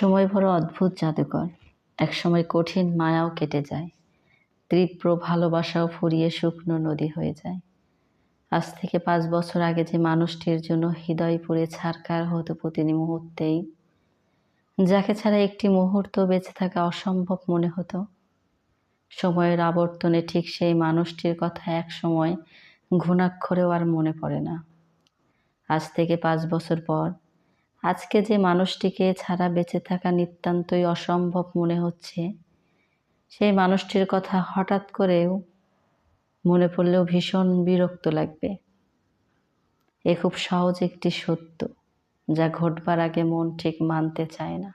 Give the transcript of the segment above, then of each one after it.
সময় বড় অদ্ভুত জাদুকর। একসময় কঠিন মায়াও কেটে যায়। তীব্র ভালোবাসাও ফুরিয়ে শুকনো নদী হয়ে যায়। আজ থেকে পাঁচ বছর আগে যে মানুষটির জন্য হৃদয় পুড়ে ছারকার হতো প্রতিটি মুহূর্তেই, যাকে ছাড়া একটি মুহূর্ত বেঁচে থাকা অসম্ভব মনে হতো। সময়ের আবর্তনে ঠিক সেই মানুষটির কথা এক সময় ঘুণাক্ষরেও আর মনে পড়ে না। আজ থেকে পাঁচ বছর পর আজকে যে মানুষটিকে ছাড়া বেঁচে থাকা নিতান্তই অসম্ভব মনে হচ্ছে। সেই মানুষটির কথা হঠাৎ করেও মনে পড়লেও ভীষণ বিরক্ত লাগবে। এ খুব সহজ একটি সত্য, যা ঘটবার আগে মন ঠিক মানতে চায় না।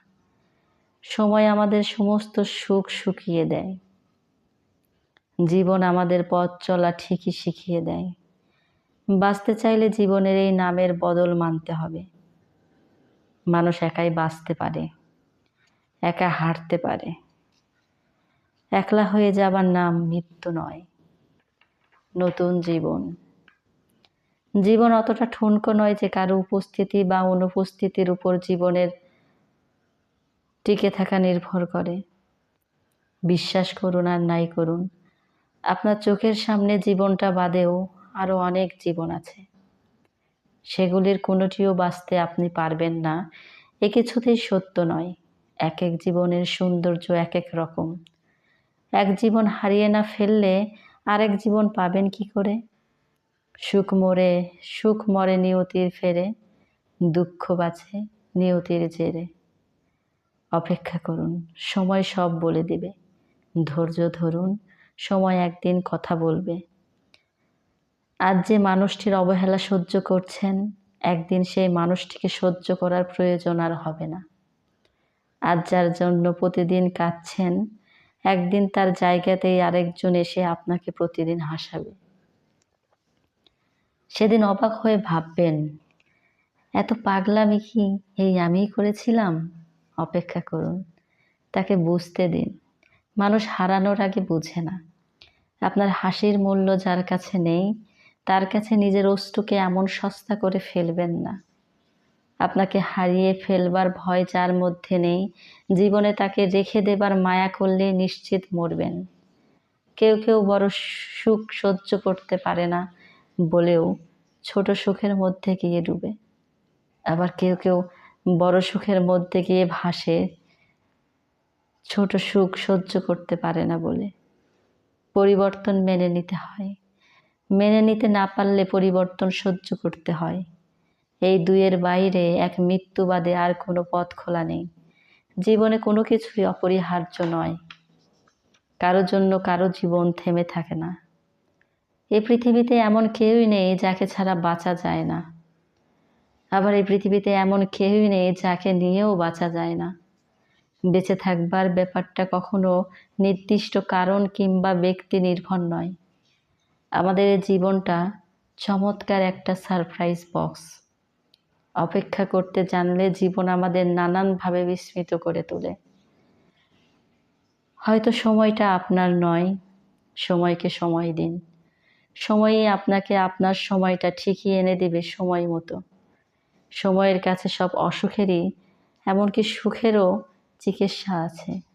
সময় আমাদের সমস্ত সুখ শুকিয়ে দেয়। জীবন আমাদের পথ চলা ঠিকই শিখিয়ে দেয়। বাঁচতে চাইলে জীবনের এই নামের বদল মানতে হবে। মানুষ একাই বাঁচতে পারে, একা হাঁটতে পারে। একলা হয়ে যাবার নাম মৃত্যু নয়, নতুন জীবন। জীবন অতটা ঠুনকো নয় যে কারও উপস্থিতি বা অনুপস্থিতির উপর জীবনের টিকে থাকা নির্ভর করে। বিশ্বাস করুন আর নাই করুন। আপনার চোখের সামনে জীবনটা বাদেও আরও অনেক জীবন আছে। সেগুলির কোনোটিও বাঁচতে আপনি পারবেন না। এ কিছুতেই সত্য নয়। এক এক জীবনের সৌন্দর্য এক এক রকম। এক জীবন হারিয়ে না ফেললে আরেক জীবন পাবেন কি করে? সুখ মরে সুখ মরে নিয়তির ফেরে, দুঃখ বাঁচে নিয়তির জেরে। অপেক্ষা করুন, সময় সব বলে দেবে। ধৈর্য ধরুন, সময় একদিন কথা বলবে। আজ যে মানুষটির অবহেলা সহ্য করছেন, একদিন সেই মানুষটিকে সহ্য করার প্রয়োজন আর হবে না। আজ যার জন্য প্রতিদিন কাঁদছেন, একদিন তার জায়গাতেই আরেকজন এসে আপনাকে প্রতিদিন হাসাবে। সেদিন অবাক হয়ে ভাববেন, এত পাগলামি কি এই আমিই করেছিলাম? অপেক্ষা করুন, তাকে বুঝতে দিন। মানুষ হারানোর আগে বুঝে না। আপনার হাসির মূল্য যার কাছে নেই তার কাছে নিজের অস্তুকে এমন সস্তা করে ফেলবেন না। আপনাকে হারিয়ে ফেলবার ভয় যার মধ্যে নেই, জীবনে তাকে রেখে দেবার মায়া করলে নিশ্চিত মরবেন। কেউ কেউ বড় সুখ সহ্য করতে পারে না বলেও ছোট সুখের মধ্যে গিয়ে ডুবে। আবার কেউ কেউ বড় সুখের মধ্যে গিয়ে ভাসে, ছোট সুখ সহ্য করতে পারে না বলে। পরিবর্তন মেনে নিতে হয়। মেনে নিতে না পারলে পরিবর্তন সহ্য করতে হয়। এই দুইয়ের বাইরে এক মৃত্যুবাদে আর কোনো পথ খোলা নেই। জীবনে কোনো কিছুই অপরিহার্য নয়। কারও জন্য কারও জীবন থেমে থাকে না। এই পৃথিবীতে এমন কেউই নেই যাকে ছাড়া বাঁচা যায় না। আবার এই পৃথিবীতে এমন কেউই নেই যাকে নিয়েও বাঁচা যায় না। বেঁচে থাকবার ব্যাপারটা কখনো নির্দিষ্ট কারণ কিংবা ব্যক্তি নির্ভর নয়। আমাদের জীবনটা চমৎকার একটা সারপ্রাইজ বক্স অপেক্ষা করতে জানলে জীবন আমাদের নানানভাবে বিস্মিত করে তোলে। হয়তো সময়টা আপনার নয়, সময়কে সময় দিন। সময়ই আপনাকে আপনার সময়টা ঠিকই এনে দেবে সময় মতো। সময়ের কাছে সব অসুখেরই, এমনকি সুখেরও চিকিৎসা আছে।